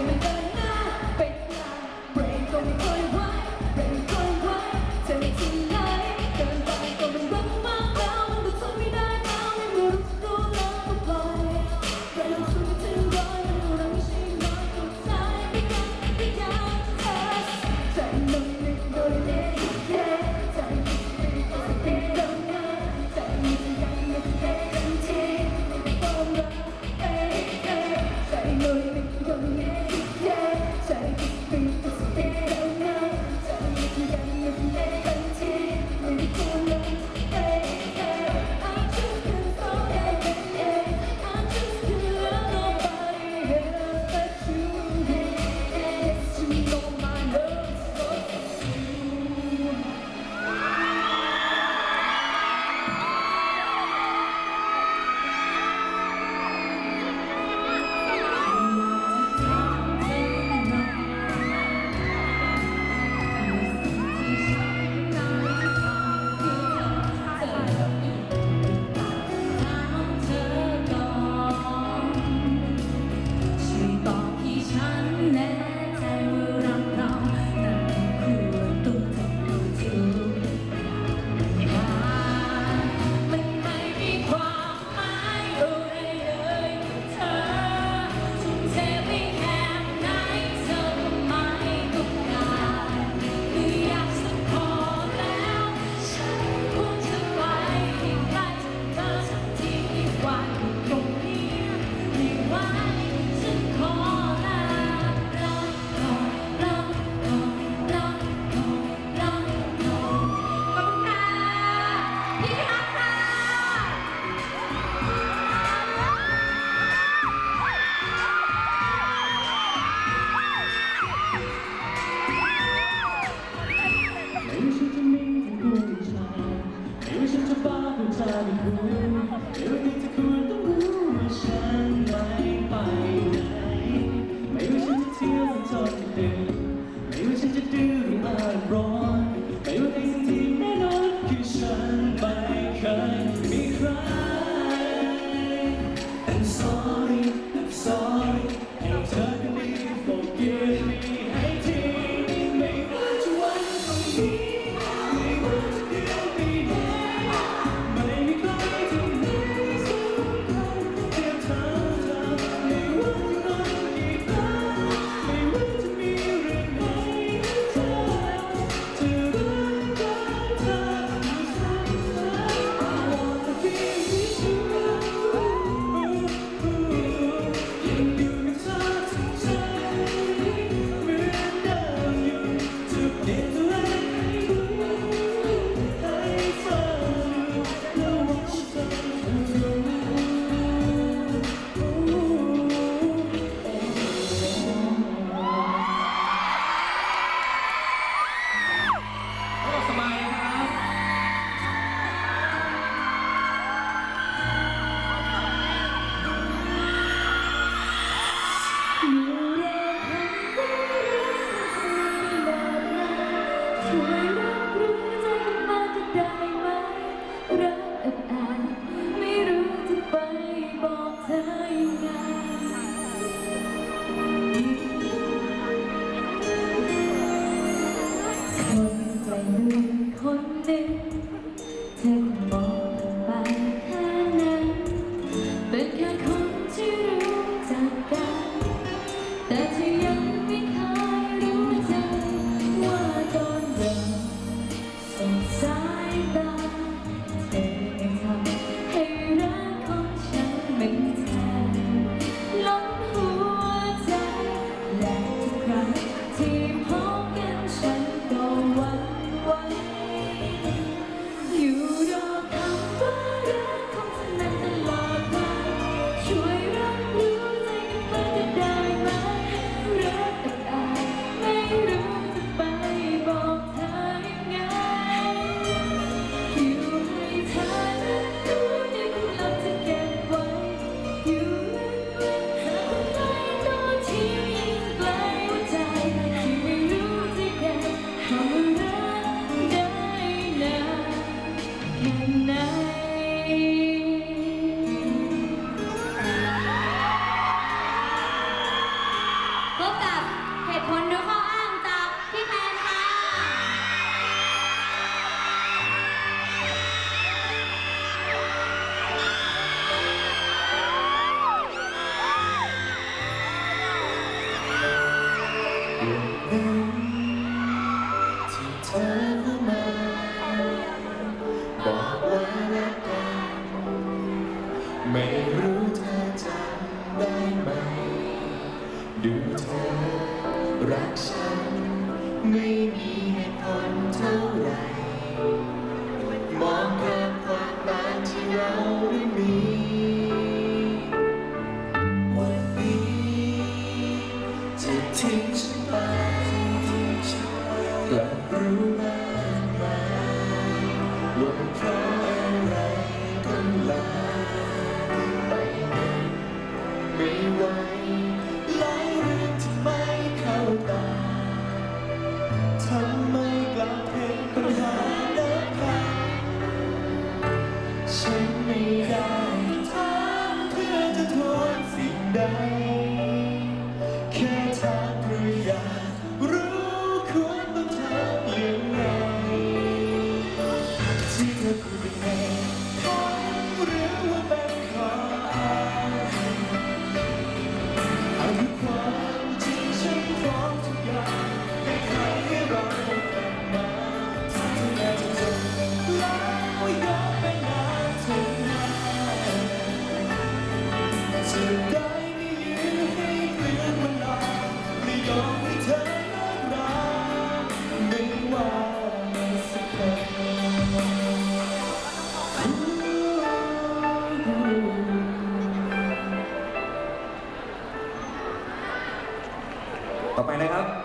Thank you. Boca. ดูเธอรักฉัน ไม่มีเหตุผลเท่าไรมองข้ามความหมายที่เราไม่มี ฉันไม่ได้ทำเพื่อจะทนสิ่งใด แค่ถามเพื่ออยากรู้ควรต้องทำย่งไรที่เธอพูดเป็นไง นะ